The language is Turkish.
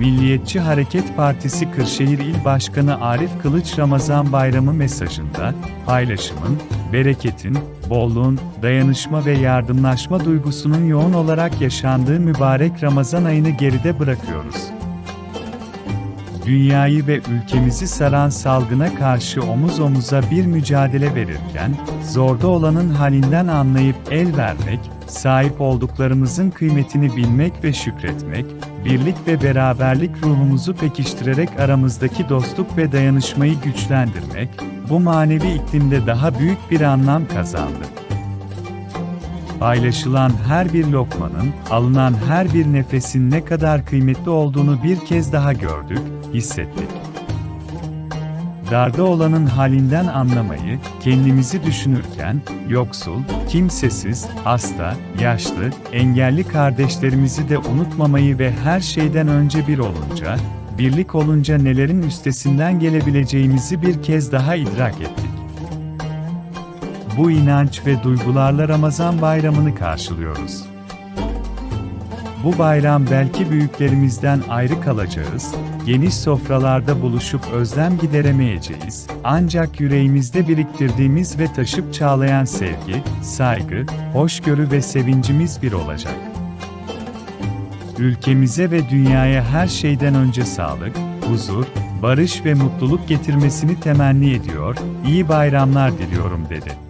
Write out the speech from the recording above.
Milliyetçi Hareket Partisi Kırşehir İl Başkanı Arif Kılıç Ramazan Bayramı mesajında, paylaşımın, bereketin, bolluğun, dayanışma ve yardımlaşma duygusunun yoğun olarak yaşandığı mübarek Ramazan ayını geride bırakıyoruz. Dünyayı ve ülkemizi saran salgına karşı omuz omuza bir mücadele verirken, zorda olanın halinden anlayıp el vermek, sahip olduklarımızın kıymetini bilmek ve şükretmek, birlik ve beraberlik ruhumuzu pekiştirerek aramızdaki dostluk ve dayanışmayı güçlendirmek, bu manevi iklimde daha büyük bir anlam kazandı. Paylaşılan her bir lokmanın, alınan her bir nefesin ne kadar kıymetli olduğunu bir kez daha gördük, hissettik. Darda olanın halinden anlamayı, kendimizi düşünürken, yoksul, kimsesiz, hasta, yaşlı, engelli kardeşlerimizi de unutmamayı ve her şeyden önce bir olunca, birlik olunca nelerin üstesinden gelebileceğimizi bir kez daha idrak ettik. Bu inanç ve duygularla Ramazan bayramını karşılıyoruz. Bu bayram belki büyüklerimizden ayrı kalacağız, geniş sofralarda buluşup özlem gideremeyeceğiz, ancak yüreğimizde biriktirdiğimiz ve taşıp çağlayan sevgi, saygı, hoşgörü ve sevincimiz bir olacak. Ülkemize ve dünyaya her şeyden önce sağlık, huzur, barış ve mutluluk getirmesini temenni ediyor, iyi bayramlar diliyorum dedi.